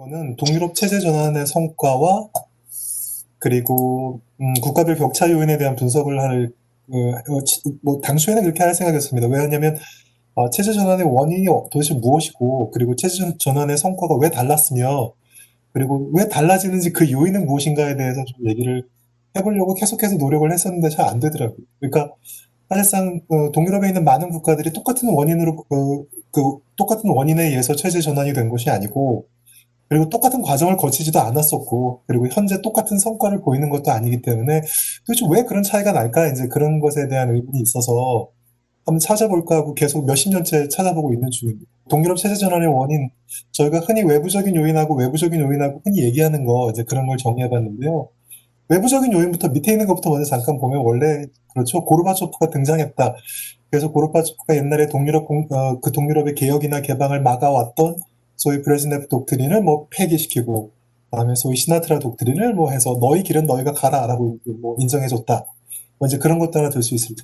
거는 동유럽 체제 전환의 성과와 그리고 음, 국가별 격차 요인에 대한 분석을 할, 그, 어, 치- 뭐 당초에는 그렇게 할 생각이었습니다. 왜냐하면 어, 체제 전환의 원인이 도대체 무엇이고 그리고 체제 전- 전환의 성과가 왜 달랐으며 그리고 왜 달라지는지 그 요인은 무엇인가에 대해서 좀 얘기를 해보려고 계속해서 노력을 했었는데 잘 안 되더라고요. 그러니까 사실상 어, 동유럽에 있는 많은 국가들이 똑같은 원인으로 어, 그 똑같은 원인에 의해서 체제 전환이 된 것이 아니고 그리고 똑같은 과정을 거치지도 않았었고 그리고 현재 똑같은 성과를 보이는 것도 아니기 때문에 도대체 왜 그런 차이가 날까 이제 그런 것에 대한 의문이 있어서 한번 찾아볼까 하고 계속 몇십 년째 찾아보고 있는 중입니다. 동유럽 체제 전환의 원인 저희가 흔히 외부적인 요인하고 외부적인 요인하고 흔히 얘기하는 거 이제 그런 걸 정리해봤는데요. 외부적인 요인부터 밑에 있는 것부터 먼저 잠깐 보면 원래 그렇죠 고르바초프가 등장했다. 그래서 고르바초프가 옛날에 동유럽 공- 어, 그 동유럽의 개혁이나 개방을 막아왔던 소위 브레즈네프 독트린을 뭐 폐기시키고 그다음에 소위 시나트라 독트린을 뭐 해서 너희 길은 너희가 가라라고 뭐 인정해줬다. 뭐 이제 그런 것도 하나 될수 있을.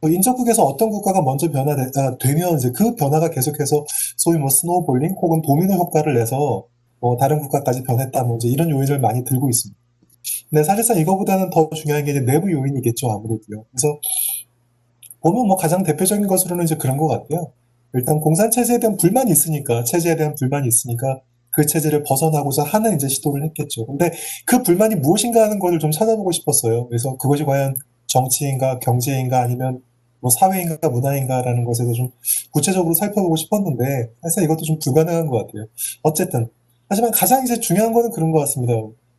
또 인접국에서 어떤 국가가 먼저 변화되면 이제 그 변화가 계속해서 소위 뭐 스노우볼링 혹은 도미노 효과를 내서 뭐 다른 국가까지 변했다 뭐 이제 이런 요인을 많이 들고 있습니다. 근데 사실상 이거보다는 더 중요한 게 이제 내부 요인이겠죠 아무래도요. 그래서 보면 뭐 가장 대표적인 것으로는 이제 그런 것 같아요. 일단 공산 체제에 대한 불만이 있으니까 체제에 대한 불만이 있으니까 그 체제를 벗어나고자 하는 이제 시도를 했겠죠. 근데 그 불만이 무엇인가 하는 것을 좀 찾아보고 싶었어요. 그래서 그것이 과연 정치인가 경제인가 아니면 뭐 사회인가 문화인가라는 것에서 좀 구체적으로 살펴보고 싶었는데 사실 이것도 좀 불가능한 것 같아요. 어쨌든 하지만 가장 이제 중요한 거는 그런 것 같습니다.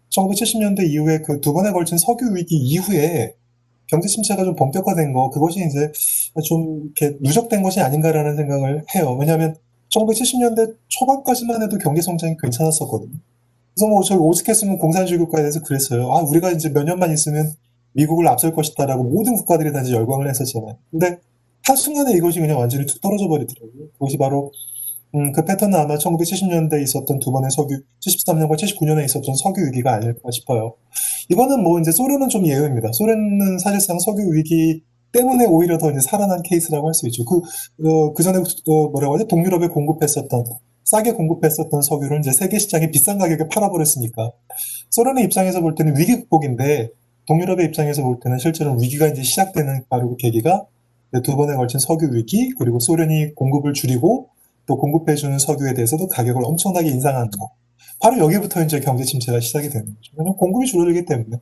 1970년대 이후에 그 두 번에 걸친 석유 위기 이후에 경제 침체가 좀 본격화된 거 그것이 이제 좀 이렇게 누적된 것이 아닌가라는 생각을 해요. 왜냐하면 1970년대 초반까지만 해도 경제 성장이 괜찮았었거든요. 그래서 뭐 저희 오죽했으면 공산주의 국가에 대해서 그랬어요. 아 우리가 이제 몇 년만 있으면 미국을 앞설 것이다라고 모든 국가들이 다 이제 열광을 했었잖아요. 근데 한순간에 이것이 그냥 완전히 툭 떨어져 버리더라고요. 그것이 바로 음, 그 패턴은 아마 1970년대에 있었던 두 번의 석유, 73년과 79년에 있었던 석유 위기가 아닐까 싶어요. 이거는 뭐 이제 소련은 좀 예외입니다. 소련은 사실상 석유 위기 때문에 오히려 더 이제 살아난 케이스라고 할 수 있죠. 그, 어, 그 전에, 어, 뭐라고 하죠? 동유럽에 공급했었던, 싸게 공급했었던 석유를 이제 세계 시장에 비싼 가격에 팔아버렸으니까. 소련의 입장에서 볼 때는 위기 극복인데, 동유럽의 입장에서 볼 때는 실제로 위기가 이제 시작되는 바로 그 계기가 두 번에 걸친 석유 위기, 그리고 소련이 공급을 줄이고, 또 공급해주는 석유에 대해서도 가격을 엄청나게 인상하는 거. 바로 여기부터 이제 경제 침체가 시작이 되는 거죠. 왜냐면 공급이 줄어들기 때문에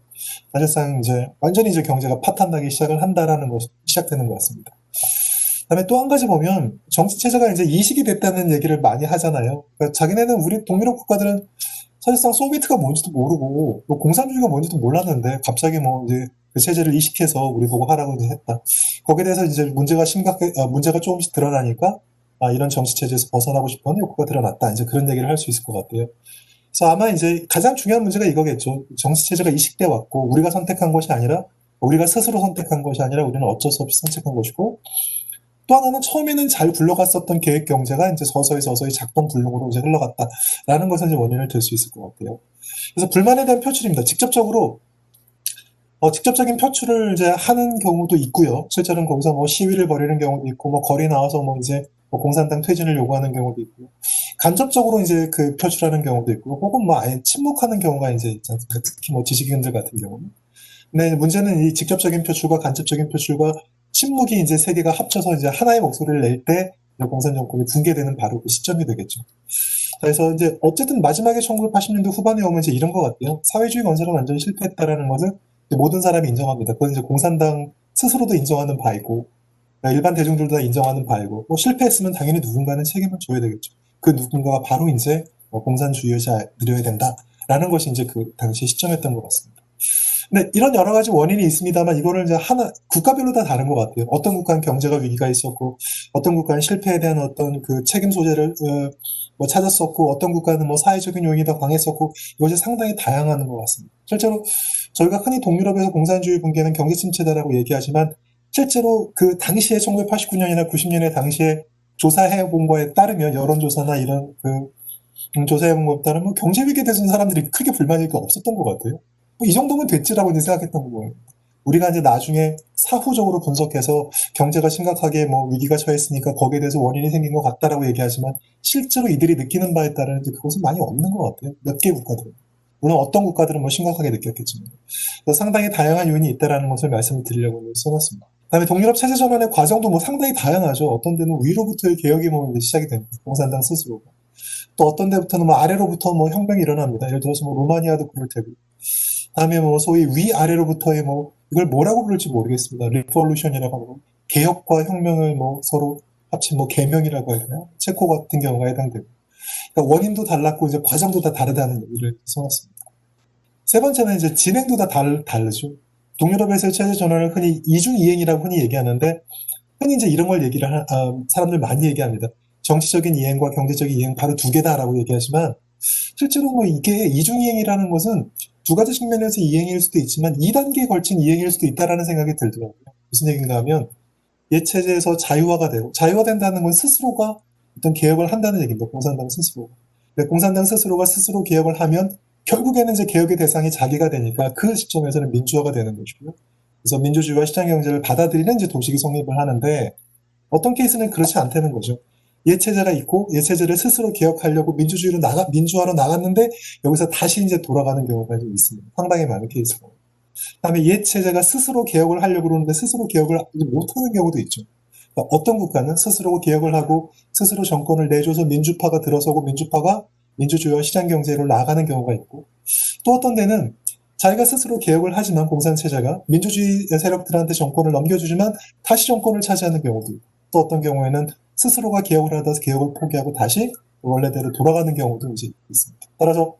사실상 이제 완전히 이제 경제가 파탄나기 시작을 한다라는 것이 시작되는 것 같습니다. 그다음에 또 한 가지 보면 정치 체제가 이제 이식이 됐다는 얘기를 많이 하잖아요. 그러니까 자기네는 우리 동유럽 국가들은 사실상 소비에트가 뭔지도 모르고 또 공산주의가 뭔지도 몰랐는데 갑자기 뭐 이제 그 체제를 이식해서 우리 보고 하라고 했다. 거기에 대해서 이제 문제가 심각해 아, 문제가 조금씩 드러나니까 아, 이런 정치 체제에서 벗어나고 싶어하는 욕구가 드러났다. 이제 그런 얘기를 할 수 있을 것 같아요. 그래서 아마 이제 가장 중요한 문제가 이거겠죠. 정치 체제가 이식돼 왔고 우리가 선택한 것이 아니라 우리가 스스로 선택한 것이 아니라 우리는 어쩔 수 없이 선택한 것이고 또 하나는 처음에는 잘 굴러갔었던 계획 경제가 이제 서서히 서서히 작동 불능으로 이제 흘러갔다라는 것은 이제 원인을 들 수 있을 것 같아요. 그래서 불만에 대한 표출입니다. 직접적으로 어, 직접적인 표출을 이제 하는 경우도 있고요. 실제로는 거기서 뭐 시위를 벌이는 경우도 있고, 뭐 거리 나와서 뭐 이제 뭐 공산당 퇴진을 요구하는 경우도 있고, 간접적으로 이제 그 표출하는 경우도 있고, 혹은 뭐 아예 침묵하는 경우가 이제 있지 않습니까? 특히 뭐 지식인들 같은 경우는. 근데 문제는 이 직접적인 표출과 간접적인 표출과 침묵이 이제 세 개가 합쳐서 이제 하나의 목소리를 낼 때 공산 정권이 붕괴되는 바로 그 시점이 되겠죠. 그래서 이제 어쨌든 마지막에 1980년대 후반에 오면 이제 이런 것 같아요. 사회주의 건설은 완전히 실패했다라는 것을 모든 사람이 인정합니다. 그건 이제 공산당 스스로도 인정하는 바이고 일반 대중들도 다 인정하는 바이고 뭐 실패했으면 당연히 누군가는 책임을 져야 되겠죠. 그 누군가가 바로 이제 뭐 공산주의자들이어야 된다라는 것이 이제 그 당시 시점이었던 것 같습니다. 근데 이런 여러 가지 원인이 있습니다만 이거를 이제 하나 국가별로 다 다른 것 같아요. 어떤 국가는 경제가 위기가 있었고 어떤 국가는 실패에 대한 어떤 그 책임 소재를 어, 뭐 찾았었고 어떤 국가는 뭐 사회적인 요인이 더 강했었고 이것이 상당히 다양한 것 같습니다. 실제로 저희가 흔히 동유럽에서 공산주의 붕괴는 경제 침체다라고 얘기하지만 실제로 그 당시에 1989년이나 90년에 당시에 조사해 본 거에 따르면 여론조사나 이런 그 음, 조사해 본 거에 따르면 경제 위기에 대해서는 사람들이 크게 불만일 게 없었던 것 같아요. 뭐 이 정도면 됐지라고 이제 생각했던 거예요. 우리가 이제 나중에 사후적으로 분석해서 경제가 심각하게 뭐 위기가 처했으니까 거기에 대해서 원인이 생긴 것 같다라고 얘기하지만 실제로 이들이 느끼는 바에 따른 이제 그것은 많이 없는 것 같아요. 몇 개 국가들은. 물론 어떤 국가들은 뭐 심각하게 느꼈겠지만. 상당히 다양한 요인이 있다라는 것을 말씀을 드리려고 써놨습니다. 그다음에 동유럽 체제 전환의 과정도 뭐 상당히 다양하죠. 어떤 데는 위로부터의 개혁이 뭐 시작이 됩니다. 공산당 스스로가. 또 어떤 데부터는 뭐 아래로부터 뭐 혁명이 일어납니다. 예를 들어서 뭐 루마니아도 그럴 테고. 다음에 뭐 소위 위아래로부터의 뭐 이걸 뭐라고 부를지 모르겠습니다. 리폴루션이라고 하고 개혁과 혁명을 뭐 서로 합친 뭐 개명이라고 해야 되나? 체코 같은 경우가 해당되고. 그러니까 원인도 달랐고 이제 과정도 다 다르다는 얘기를 써놨습니다. 세 번째는 이제 진행도 다 다르, 다르죠. 동유럽에서의 체제 전환을 흔히 이중 이행이라고 흔히 얘기하는데 흔히 이제 이런 걸 얘기를 하, 아, 사람들 많이 얘기합니다. 정치적인 이행과 경제적인 이행 바로 두 개다라고 얘기하지만 실제로 뭐 이게 이중 이행이라는 것은 두 가지 측면에서 이행일 수도 있지만 2단계에 걸친 이행일 수도 있다라는 생각이 들더라고요. 무슨 얘기인가 하면 옛 체제에서 자유화가 되고 자유화된다는 건 스스로가 어떤 개혁을 한다는 얘기입니다. 공산당 스스로. 공산당 스스로가 스스로 개혁을 하면 결국에는 이제 개혁의 대상이 자기가 되니까 그 시점에서는 민주화가 되는 것이고요. 그래서 민주주의와 시장 경제를 받아들이는 이제 도식이 성립을 하는데 어떤 케이스는 그렇지 않다는 거죠. 옛 체제가 있고 옛 체제를 스스로 개혁하려고 민주주의로 나가 민주화로 나갔는데 여기서 다시 이제 돌아가는 경우가 좀 있습니다. 상당히 많은 케이스고. 그다음에 옛 체제가 스스로 개혁을 하려고 그러는데 스스로 개혁을 못하는 경우도 있죠. 그러니까 어떤 국가는 스스로 개혁을 하고 스스로 정권을 내줘서 민주파가 들어서고 민주파가 민주주의와 시장 경제로 나가는 경우가 있고 또 어떤 데는 자기가 스스로 개혁을 하지만 공산체제가 민주주의 세력들한테 정권을 넘겨주지만 다시 정권을 차지하는 경우도 있고 또 어떤 경우에는 스스로가 개혁을 하다 개혁을 포기하고 다시 원래대로 돌아가는 경우도 이제 있습니다. 따라서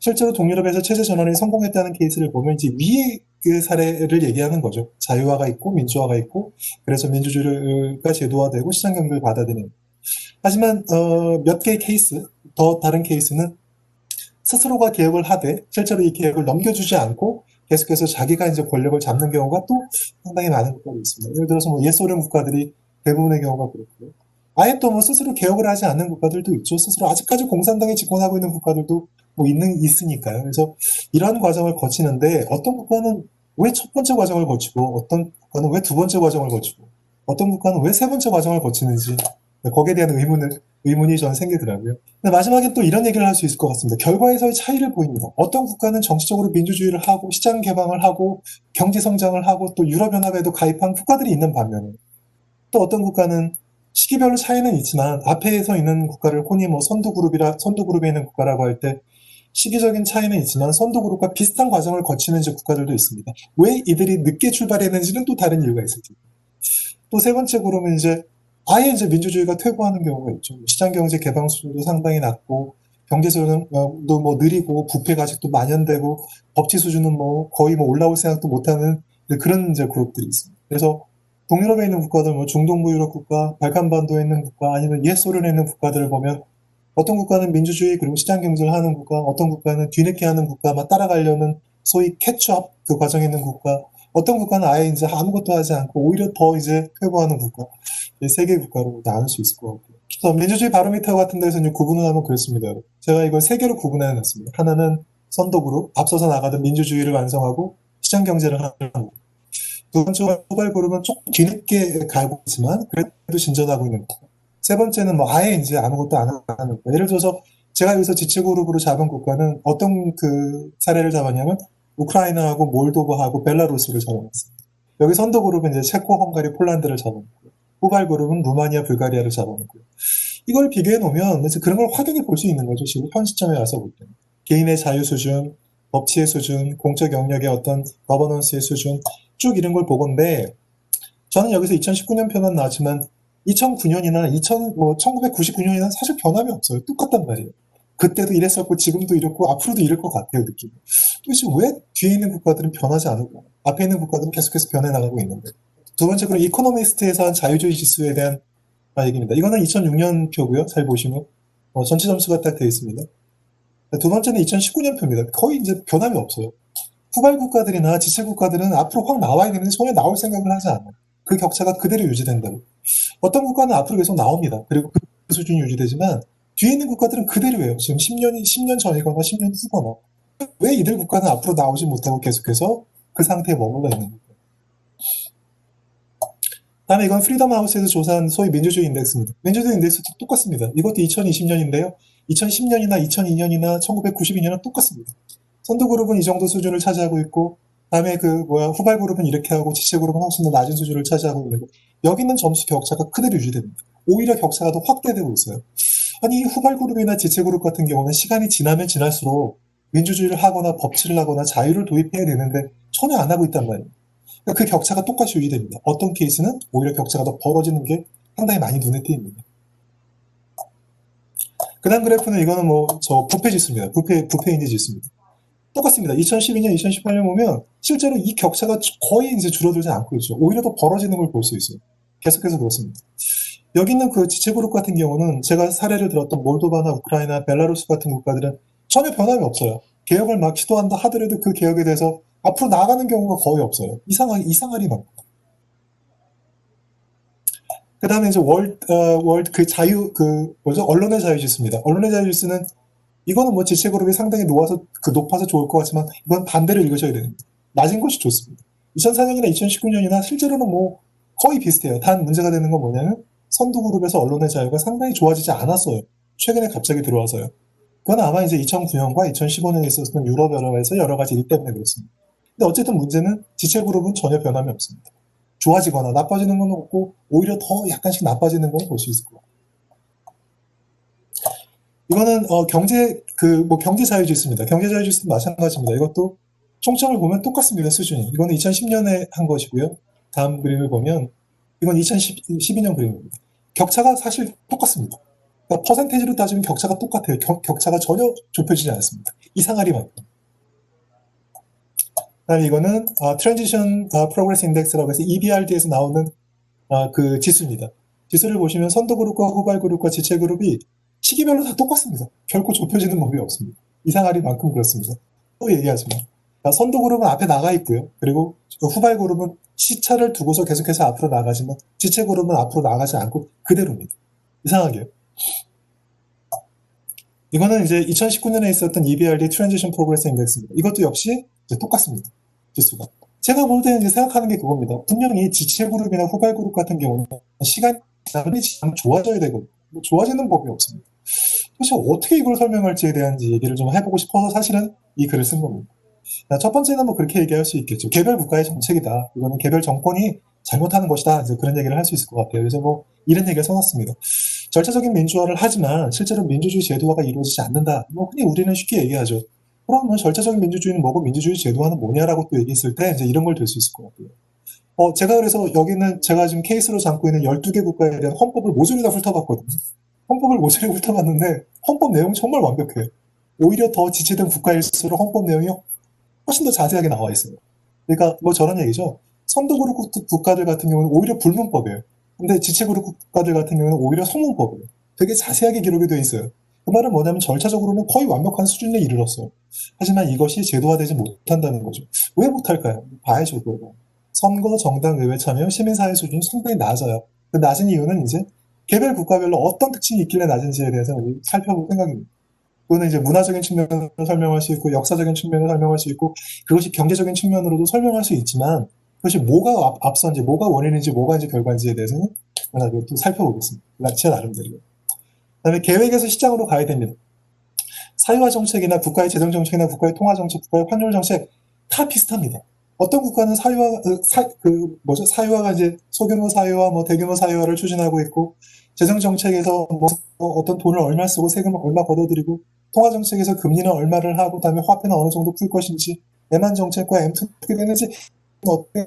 실제로 동유럽에서 체제 전환이 성공했다는 케이스를 보면 이제 위의 그 사례를 얘기하는 거죠. 자유화가 있고 민주화가 있고 그래서 민주주의가 제도화되고 시장 경제를 받아들이는. 하지만 어, 몇 개의 케이스, 더 다른 케이스는 스스로가 개혁을 하되 실제로 이 개혁을 넘겨주지 않고 계속해서 자기가 이제 권력을 잡는 경우가 또 상당히 많은 국가들이 있습니다. 예를 들어서 뭐 옛소련 국가들이 대부분의 경우가 그렇고요. 아예 또 뭐 스스로 개혁을 하지 않는 국가들도 있죠. 스스로 아직까지 공산당이 집권하고 있는 국가들도 뭐 있는 있으니까요. 그래서 이러한 과정을 거치는데 어떤 국가는 왜 첫 번째 과정을 거치고 어떤 국가는 왜 두 번째 과정을 거치고 어떤 국가는 왜 세 번째 과정을 거치는지 거기에 대한 의문을 의문이 저는 생기더라고요. 마지막에 또 이런 얘기를 할 수 있을 것 같습니다. 결과에서의 차이를 보입니다. 어떤 국가는 정치적으로 민주주의를 하고 시장 개방을 하고 경제 성장을 하고 또 유럽연합에도 가입한 국가들이 있는 반면에 또 어떤 국가는 시기별로 차이는 있지만 앞에 서 있는 국가를 혼이 뭐 선두 그룹이라 선두 그룹에 있는 국가라고 할 때 시기적인 차이는 있지만 선두 그룹과 비슷한 과정을 거치는 국가들도 있습니다. 왜 이들이 늦게 출발했는지는 또 다른 이유가 있을 테고. 또세 번째 그룹은 이제 아예 이제 민주주의가 퇴보하는 경우가 있죠. 시장 경제 개방 수준도 상당히 낮고 경제 수준도 뭐 느리고 부패가 아직도 만연되고 법치 수준은 뭐 거의 뭐 올라올 생각도 못하는 그런 이제 그룹들이 있습니다. 그래서 동유럽에 있는 국가들, 뭐 중동부 유럽 국가, 발칸반도에 있는 국가, 아니면 옛 소련에 있는 국가들을 보면 어떤 국가는 민주주의 그리고 시장 경제를 하는 국가, 어떤 국가는 뒤늦게 하는 국가만 따라가려는 소위 캐치업 그 과정에 있는 국가, 어떤 국가는 아예 이제 아무것도 하지 않고 오히려 더 이제 퇴보하는 국가, 세 개 국가로 나눌 수 있을 것 같고요. 그래서 민주주의 바로미터 같은 데서 이제 구분을 하면 그렇습니다. 제가 이걸 세 개로 구분해 놨습니다. 하나는 선도그룹, 앞서서 나가던 민주주의를 완성하고 시장 경제를 하는 국. 두 번째 후발 그룹은 조금 뒤늦게 가고 있지만 그래도 진전하고 있는 거. 세 번째는 뭐 아예 이제 아무것도 안 하는 거. 예를 들어서 제가 여기서 지체 그룹으로 잡은 국가는 어떤 그 사례를 잡았냐면 우크라이나하고 몰도바하고 벨라루스를 잡아놨습니다. 여기 선도 그룹은 이제 체코, 헝가리, 폴란드를 잡아놓고요. 후발 그룹은 루마니아, 불가리아를 잡아놓고요. 이걸 비교해 놓으면 그런 걸 확연히 볼 수 있는 거죠. 지금 현 시점에 와서 볼 때는. 개인의 자유 수준, 법치의 수준, 공적 영역의 어떤 거버넌스의 수준, 쭉 이런 걸 보건데 저는 여기서 2019년 표만 나왔지만 2009년이나 2000, 뭐 1999년이나 사실 변함이 없어요. 똑같단 말이에요. 그때도 이랬었고 지금도 이렇고 앞으로도 이럴 것 같아요 느낌이. 도대체 왜 뒤에 있는 국가들은 변하지 않을까? 앞에 있는 국가들은 계속해서 변해 나가고 있는데. 두 번째 그럼 이코노미스트에서 한 자유주의 지수에 대한 얘기입니다. 이거는 2006년 표고요. 잘 보시면 어, 전체 점수가 딱 되어 있습니다. 두 번째는 2019년 표입니다. 거의 이제 변함이 없어요. 후발 국가들이나 지체 국가들은 앞으로 확 나와야 되는데 전혀 나올 생각을 하지 않아요. 그 격차가 그대로 유지된다고. 어떤 국가는 앞으로 계속 나옵니다. 그리고 그 수준이 유지되지만 뒤에 있는 국가들은 그대로예요. 지금 10년이 10년 전이거나 10년 후거나 왜 이들 국가는 앞으로 나오지 못하고 계속해서 그 상태에 머물러 있는 거예요. 다음에 이건 프리덤 하우스에서 조사한 소위 민주주의 인덱스입니다. 민주주의 인덱스도 똑같습니다. 이것도 2020년인데요. 2010년이나 2002년이나 1992년은 똑같습니다. 선두그룹은 이 정도 수준을 차지하고 있고, 다음에 그 뭐야 후발그룹은 이렇게 하고 지체그룹은 훨씬 더 낮은 수준을 차지하고 거. 여기는 점수 격차가 그대로 유지됩니다. 오히려 격차가 더 확대되고 있어요. 아니 후발그룹이나 지체그룹 같은 경우는 시간이 지나면 지날수록 민주주의를 하거나 법치를 하거나 자유를 도입해야 되는데 전혀 안 하고 있단 말이에요. 그러니까 그 격차가 똑같이 유지됩니다. 어떤 케이스는 오히려 격차가 더 벌어지는 게 상당히 많이 눈에 띄입니다. 그 다음 그래프는 이거는 뭐 저 부패 지수입니다. 부패, 부패 인지 지수입니다. 똑같습니다. 2012년, 2018년 보면 실제로 이 격차가 거의 이제 줄어들지 않고 있죠. 오히려 더 벌어지는 걸 볼 수 있어요. 계속해서 그렇습니다. 여기 있는 그 지체그룹 같은 경우는 제가 사례를 들었던 몰도바나 우크라이나, 벨라루스 같은 국가들은 전혀 변함이 없어요. 개혁을 막 시도한다 하더라도 그 개혁에 대해서 앞으로 나아가는 경우가 거의 없어요. 이상하, 이상하리 많고. 그 다음에 이제 월, 어, 월, 그 자유, 그, 뭐죠? 언론의 자유 지수입니다. 언론의 자유 지수는 이거는 뭐 지체 그룹이 상당히 놓아서, 그 높아서 좋을 것 같지만 이건 반대로 읽으셔야 됩니다. 낮은 것이 좋습니다. 2004년이나 2019년이나 실제로는 뭐 거의 비슷해요. 단 문제가 되는 건 뭐냐면 선두 그룹에서 언론의 자유가 상당히 좋아지지 않았어요. 최근에 갑자기 들어와서요. 그건 아마 이제 2009년과 2015년에 있었던 유럽 연합에서 여러 가지 일 때문에 그렇습니다. 근데 어쨌든 문제는 지체 그룹은 전혀 변함이 없습니다. 좋아지거나 나빠지는 건 없고 오히려 더 약간씩 나빠지는 걸볼수 있을 것 같아요. 이거는 어, 경제 그 뭐 경제 자유지수입니다. 경제 자유지수도 마찬가지입니다. 이것도 총점을 보면 똑같습니다. 수준이. 이거는 2010년에 한 것이고요. 다음 그림을 보면 이건 2012년 그림입니다. 격차가 사실 똑같습니다. 그러니까 퍼센테이지로 따지면 격차가 똑같아요. 격, 격차가 전혀 좁혀지지 않습니다. 이상하리만큼. 그다음에 이거는 어, 트랜지션 어, 프로그레스 인덱스라고 해서 EBRD에서 나오는 어, 그 지수입니다. 지수를 보시면 선도 그룹과 후발 그룹과 지체 그룹이 시기별로 다 똑같습니다. 결코 좁혀지는 법이 없습니다. 이상하리만큼 그렇습니다. 또 얘기하지만 그러니까 선도 그룹은 앞에 나가 있고요. 그리고 후발 그룹은 시차를 두고서 계속해서 앞으로 나가지만 지체 그룹은 앞으로 나가지 않고 그대로입니다. 이상하게요. 이거는 이제 2019년에 있었던 EBRD 트랜지션 프로그레스 인덱스입니다. 이것도 역시 똑같습니다. 지수가. 제가 볼 때는 이제 생각하는 게 그겁니다. 분명히 지체 그룹이나 후발 그룹 같은 경우는 시간이 지나면 좋아져야 되고 뭐 좋아지는 법이 없습니다. 도대체 어떻게 이걸 설명할지에 대한 얘기를 좀 해보고 싶어서 사실은 이 글을 쓴 겁니다. 첫 번째는 뭐 그렇게 얘기할 수 있겠죠. 개별 국가의 정책이다. 이거는 개별 정권이 잘못하는 것이다. 이제 그런 얘기를 할 수 있을 것 같아요. 그래서 뭐 이런 얘기를 써놨습니다. 절차적인 민주화를 하지만 실제로 민주주의 제도화가 이루어지지 않는다. 뭐 흔히 우리는 쉽게 얘기하죠. 그러면 절차적인 민주주의는 뭐고 민주주의 제도화는 뭐냐라고 또 얘기했을 때 이제 이런 걸들수 있을 것 같고요. 어, 제가 그래서 여기는 제가 지금 케이스로 잡고 있는 12개 국가에 대한 헌법을 모조리 다 훑어봤거든요. 헌법을 모조리 훑어봤는데 헌법 내용이 정말 완벽해요. 오히려 더 지체된 국가일수록 헌법 내용이 훨씬 더 자세하게 나와 있어요. 그러니까 뭐 저런 얘기죠. 선도그룹 국가들 같은 경우는 오히려 불문법이에요. 근데 지체그룹 국가들 같은 경우는 오히려 성문법이에요. 되게 자세하게 기록이 되어 있어요. 그 말은 뭐냐면 절차적으로는 거의 완벽한 수준에 이르렀어요. 하지만 이것이 제도화되지 못한다는 거죠. 왜 못할까요? 봐야죠, 그거. 선거, 정당, 의회 참여, 시민사회 수준이 상당히 낮아요. 그 낮은 이유는 이제 개별 국가별로 어떤 특징이 있길래 낮은지에 대해서 살펴볼 생각입니다. 그거는 이제 문화적인 측면으로 설명할 수 있고 역사적인 측면으로 설명할 수 있고 그것이 경제적인 측면으로도 설명할 수 있지만 그것이 뭐가 앞, 선지 뭐가 원인인지 뭐가 이제 결과인지에 대해서는 또 살펴보겠습니다. 제 나름대로. 그 다음에 계획에서 시장으로 가야 됩니다. 사회화 정책이나 국가의 재정 정책이나 국가의 통화 정책, 국가의 환율 정책 다 비슷합니다. 어떤 국가는 사회화 그, 사, 그 뭐죠 사회화가 이제 소규모 사회화, 뭐 대규모 사회화를 추진하고 있고 재정 정책에서 뭐 어떤 돈을 얼마 쓰고 세금을 얼마 걷어들이고 통화 정책에서 금리는 얼마를 하고 그다음에 화폐는 어느 정도 풀 것인지 내만 정책과 M2 어떻게 되는지 어떻게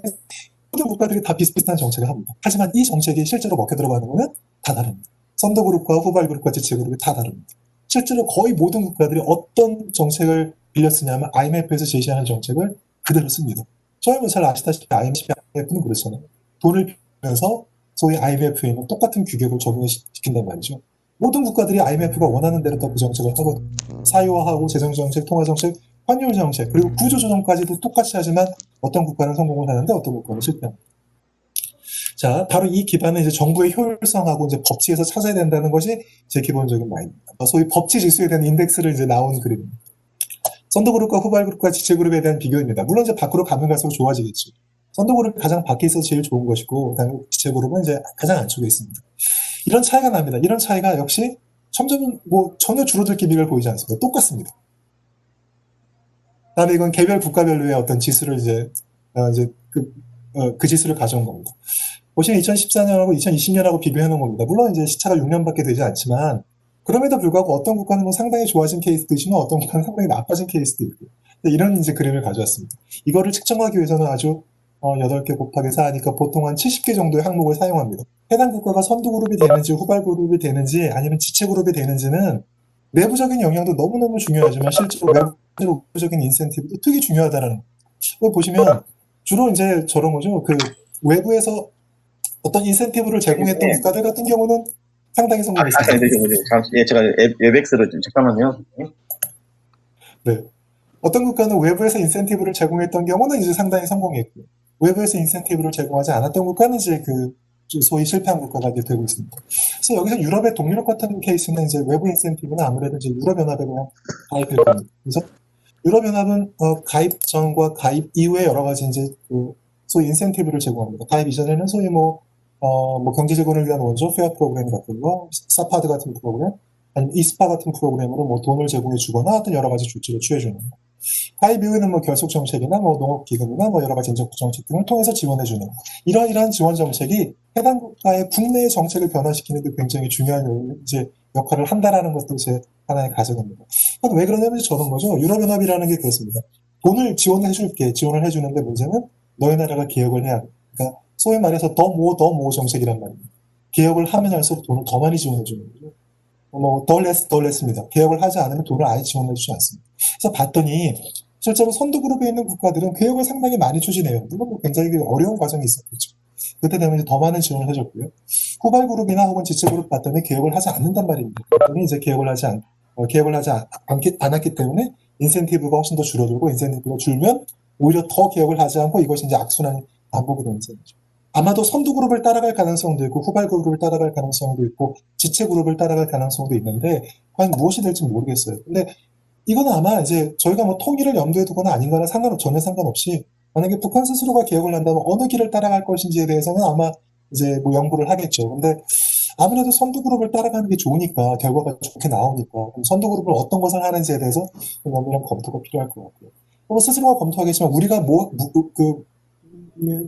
모든 국가들이 다 비슷비슷한 정책을 합니다. 하지만 이 정책이 실제로 먹혀 들어가는 것은 다 다릅니다. 선도그룹과 후발그룹과 지체그룹이 다 다릅니다. 실제로 거의 모든 국가들이 어떤 정책을 빌려 쓰냐면 IMF에서 제시하는 정책을 그대로 씁니다. 저희 뭐잘 아시다시피 IMF는 그렇잖아요. 돈을 빌면서 소위 IMF에 있는 똑같은 규격을 적용시킨단 말이죠. 모든 국가들이 IMF가 원하는 대로 그 정책을 하고 사유화하고 재정정책, 통화정책, 환율정책 그리고 구조조정까지도 똑같이 하지만 어떤 국가는 성공을 하는데 어떤 국가는 실패합니다. 자, 바로 이 기반은 이제 정부의 효율성하고 이제 법치에서 찾아야 된다는 것이 제 기본적인 마인드입니다. 소위 법치 지수에 대한 인덱스를 이제 나온 그림입니다. 선도그룹과 후발그룹과 지체그룹에 대한 비교입니다. 물론 이제 밖으로 가면 갈수록 좋아지겠죠. 선도그룹이 가장 밖에 있어서 제일 좋은 것이고 그다음에 지체그룹은 이제 가장 안쪽에 있습니다. 이런 차이가 납니다. 이런 차이가 역시 점점 뭐 전혀 줄어들 기미를 보이지 않습니다. 똑같습니다. 그다음에 이건 개별 국가별로의 어떤 지수를 이제 어, 이제 그, 어, 그 지수를 가져온 겁니다. 보시면 2014년하고 2020년하고 비교해 놓은 겁니다. 물론 이제 시차가 6년밖에 되지 않지만 그럼에도 불구하고 어떤 국가는 뭐 상당히 좋아진 케이스도 있지만 어떤 국가는 상당히 나빠진 케이스도 있고 이런 이제 그림을 가져왔습니다. 이거를 측정하기 위해서는 아주 어, 8개 곱하기 4 하니까 보통 한 70개 정도의 항목을 사용합니다. 해당 국가가 선두 그룹이 되는지 후발 그룹이 되는지 아니면 지체 그룹이 되는지는 내부적인 영향도 너무너무 중요하지만 실제로 외부적인 인센티브도 되게 중요하다는 거 보시면 주로 이제 저런 거죠. 그 외부에서 어떤 인센티브를 제공했던 네. 국가들 같은 경우는 상당히 아, 성공했습니다. 아, 네, 이거 뭐지? 잠시, 예, 제가 웹- 웹엑스로 좀, 잠깐만요. 어떤 국가는 외부에서 인센티브를 제공했던 경우는 이제 상당히 성공했고 외부에서 인센티브를 제공하지 않았던 국가는 이제 그 소위 실패한 국가가 이제 되고 있습니다. 그래서 여기서 유럽의 동유럽 같은 케이스는 이제 외부 인센티브는 아무래도 이제 유럽연합에 대한 가입일 겁니다. 그래서 유럽연합은 어, 가입 전과 가입 이후에 여러 가지 이제 그 소위 인센티브를 제공합니다. 가입 이전에는 소위 뭐, 어, 뭐 경제재건을 위한 원조 페어 프로그램 같은 거, 사파드 같은 프로그램, 아니면 이스파 같은 프로그램으로 뭐 돈을 제공해 주거나 하여튼 여러 가지 조치를 취해 주는 거. 가입 이후에는 뭐 결속 정책이나 뭐 농업기금이나 뭐 여러 가지 인적 정책 등을 통해서 지원해 주는 이러이러한 지원 정책이 해당 국가의 국내의 정책을 변화시키는 데 굉장히 중요한 요- 이제 역할을 한다라는 것도 제 하나의 가정입니다. 왜 그러냐면 이제 저런 거죠. 유럽연합이라는 게 그렇습니다. 돈을 지원해 줄게 지원을 해주는데 문제는 너희 나라가 개혁을 해야 돼. 그러니까 소위 말해서 더 모 더 모 정책이란 말입니다. 개혁을 하면 할수록 돈을 더 많이 지원해 주는 거죠. 뭐더 레스 더 레스입니다. 개혁을 하지 않으면 돈을 아예 지원해 주지 않습니다. 그래서 봤더니 실제로 선두 그룹에 있는 국가들은 개혁을 상당히 많이 추진해요. 물론 뭐 굉장히 어려운 과정이 있었겠죠. 그때 되면 이제 더 많은 지원을 해줬고요. 후발 그룹이나 혹은 지체 그룹 봤더니 개혁을 하지 않는단 말입니다. 그랬더니 이제 개혁을 하지 않, 어, 개혁을 하지 않, 않기, 않았기 때문에 인센티브가 훨씬 더 줄어들고 인센티브가 줄면 오히려 더 개혁을 하지 않고 이것이 이제 악순환이 반복이 되는 셈이죠. 아마도 선두 그룹을 따라갈 가능성도 있고 후발 그룹을 따라갈 가능성도 있고 지체 그룹을 따라갈 가능성도 있는데 과연 무엇이 될지 모르겠어요. 근데 이거는 아마 이제 저희가 뭐 통일을 염두에 두거나 아닌가는 상관 전혀 상관없이 만약에 북한 스스로가 개혁을 한다면 어느 길을 따라갈 것인지에 대해서는 아마 이제 뭐 연구를 하겠죠. 근데 아무래도 선두 그룹을 따라가는 게 좋으니까 결과가 좋게 나오니까 선두 그룹을 어떤 것을 하는지에 대해서 좀 연구랑 검토가 필요할 것 같고요. 뭐 스스로가 검토하겠지만 우리가 뭐그 그,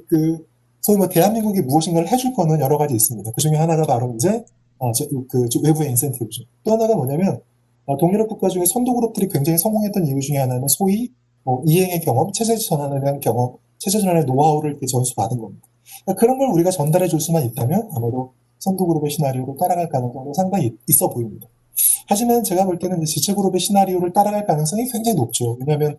그 소위 뭐 대한민국이 무엇인가를 해줄 거는 여러 가지 있습니다. 그 중에 하나가 바로 이제 아, 저, 그 저 외부의 인센티브죠. 또 하나가 뭐냐면 아, 동유럽 국가 중에 선도 그룹들이 굉장히 성공했던 이유 중에 하나는 소위 뭐 이행의 경험, 체제 전환에 대한 경험, 체제 전환의 노하우를 전수받은 겁니다. 그러니까 그런 걸 우리가 전달해 줄 수만 있다면 아마도 선도 그룹의 시나리오를 따라갈 가능성이 상당히 있어 보입니다. 하지만 제가 볼 때는 지체 그룹의 시나리오를 따라갈 가능성이 굉장히 높죠. 왜냐하면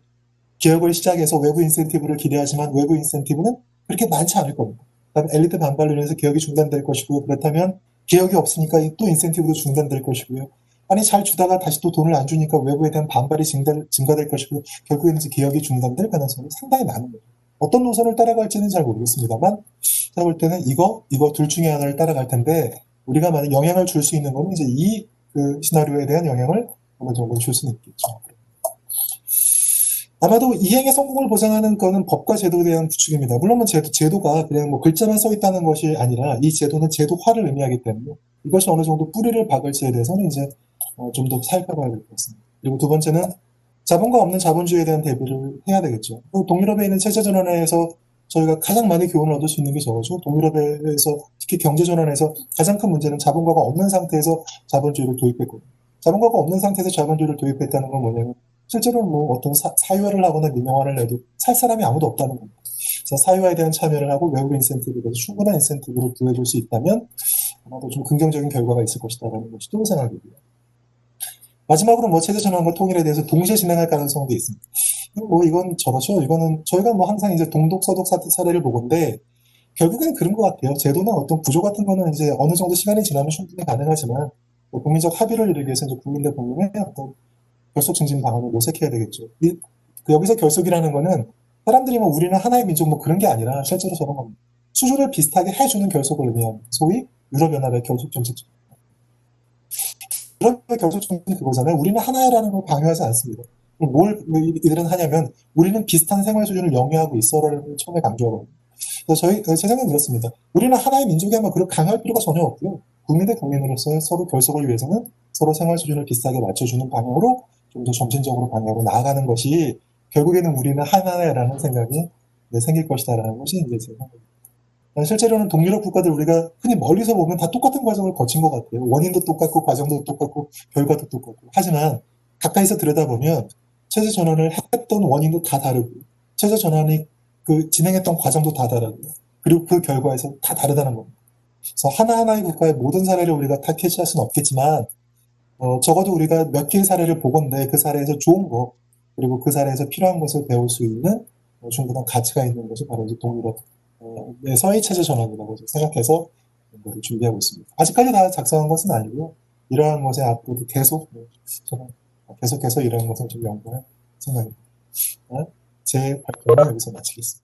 개혁을 시작해서 외부 인센티브를 기대하지만 외부 인센티브는 그렇게 많지 않을 겁니다. 그다음에 엘리트 반발로 인해서 개혁이 중단될 것이고 그렇다면 개혁이 없으니까 또 인센티브도 중단될 것이고요. 아니 잘 주다가 다시 또 돈을 안 주니까 외부에 대한 반발이 증가, 증가될 것이고 결국에는 이제 개혁이 중단될 가능성이 상당히 많은 거예요. 어떤 노선을 따라갈지는 잘 모르겠습니다만 제가 볼 때는 이거 이거 둘 중에 하나를 따라갈 텐데 우리가 만약 영향을 줄 수 있는 거는 이제 이 그 시나리오에 대한 영향을 어느 정도 줄 수는 있겠죠. 아마도 이행의 성공을 보장하는 거는 법과 제도에 대한 구축입니다. 물론 뭐 제도, 제도가 그냥 뭐 글자만 써 있다는 것이 아니라 이 제도는 제도화를 의미하기 때문에 이것이 어느 정도 뿌리를 박을지에 대해서는 이제 어, 좀 더 살펴봐야 될 것 같습니다. 그리고 두 번째는 자본과 없는 자본주의에 대한 대비를 해야 되겠죠. 그 동유럽에 있는 체제 전환에서 저희가 가장 많이 교훈을 얻을 수 있는 게 저거죠. 동유럽에서 특히 경제 전환에서 가장 큰 문제는 자본가가 없는 상태에서 자본주의를 도입했거든요. 자본가가 없는 상태에서 자본주의를 도입했다는 건 뭐냐면 실제로 뭐 어떤 사, 사유화를 하거나 민영화를 해도 살 사람이 아무도 없다는 겁니다. 그래서 사유화에 대한 참여를 하고 외부 인센티브에 대해서 충분한 인센티브를 부여줄 수 있다면 아마도 좀 긍정적인 결과가 있을 것이다라는 것이 또 생각이고요. 마지막으로 뭐 체제 전환과 통일에 대해서 동시에 진행할 가능성도 있습니다. 뭐 이건 저렇죠. 이거는 저희가 뭐 항상 이제 동독 서독 사- 사례를 보건데 결국에는 그런 것 같아요. 제도나 어떤 구조 같은 거는 이제 어느 정도 시간이 지나면 충분히 가능하지만 뭐 국민적 합의를 이루기 위해서 이제 국민 대 국민의 어떤 결속 증진 방안을 모색해야 되겠죠. 이, 그 여기서 결속이라는 거는 사람들이 뭐 우리는 하나의 민족 뭐 그런 게 아니라 실제로 저런 겁니다. 수준을 비슷하게 해주는 결속을 의미하는 소위 유럽연합의 결속 정책. 유럽의 결속 정책은 그거잖아요. 우리는 하나야라는 걸 강요하지 않습니다. 뭘 이들은 하냐면 우리는 비슷한 생활 수준을 영위하고 있어라는 걸 처음에 강조하거든요. 그래서 저희 어, 제 생각은 그렇습니다. 우리는 하나의 민족이야만 그렇게 강할 필요가 전혀 없고요. 국민 대 국민으로서의 서로 결속을 위해서는 서로 생활 수준을 비슷하게 맞춰주는 방향으로 좀 더 점진적으로 방향으로 나아가는 것이 결국에는 우리는 하나라는 생각이 네, 생길 것이다라는 것이 이제 제 생각입니다. 실제로는 동유럽 국가들 우리가 흔히 멀리서 보면 다 똑같은 과정을 거친 것 같아요. 원인도 똑같고 과정도 똑같고 결과도 똑같고 하지만 가까이서 들여다보면 체제 전환을 했던 원인도 다 다르고 체제 전환이 그 진행했던 과정도 다 다르고 그리고 그 결과에서 다 다르다는 겁니다. 그래서 하나하나의 국가의 모든 사례를 우리가 다 캐치할 수는 없겠지만 어, 적어도 우리가 몇 개의 사례를 보건데 그 사례에서 좋은 거 그리고 그 사례에서 필요한 것을 배울 수 있는 어, 충분한 가치가 있는 것이 바로 이제 동유럽 어, 체제 전환이라고 생각해서 이거를 준비하고 있습니다. 아직까지 다 작성한 것은 아니고요. 이러한 것에 앞으로도 계속 네, 저는 계속해서 이러한 것을 좀 연구할 생각입니다. 네, 제 발표는 여기서 마치겠습니다.